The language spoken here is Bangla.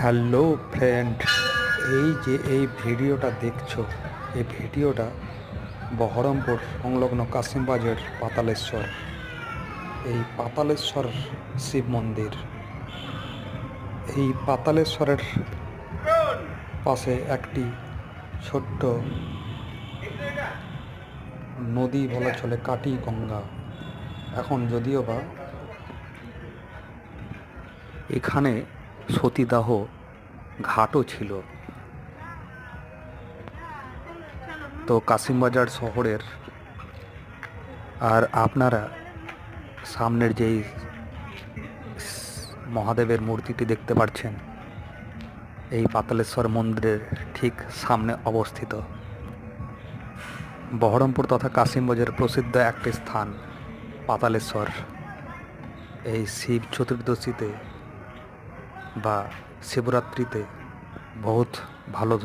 হ্যালো ফ্রেন্ড, এই যে এই ভিডিওটা দেখছ, এই ভিডিওটা বহরমপুর সংলগ্ন কাশিমবাজার পাতালেশ্বর, এই পাতালেশ্বর শিব মন্দির। এই পাতালেশ্বরের পাশে একটি ছোট্ট নদী বলা চলে কাটি গঙ্গা এখন যদিও বা এখানে সতীদাহ ঘাটও ছিল। তো কাশিমবাজার শহরের আর আপনারা সামনের যেই মহাদেবের মূর্তিটি দেখতে পাচ্ছেন, এই পাতালেশ্বর মন্দিরের ঠিক সামনে অবস্থিত। বহরমপুর তথা কাশিমবাজার প্রসিদ্ধ একটি স্থান, পাতালেশ্বর। এই শিব চতুর্দশীতে বা শিবরাত্রিতে বহুত ভালো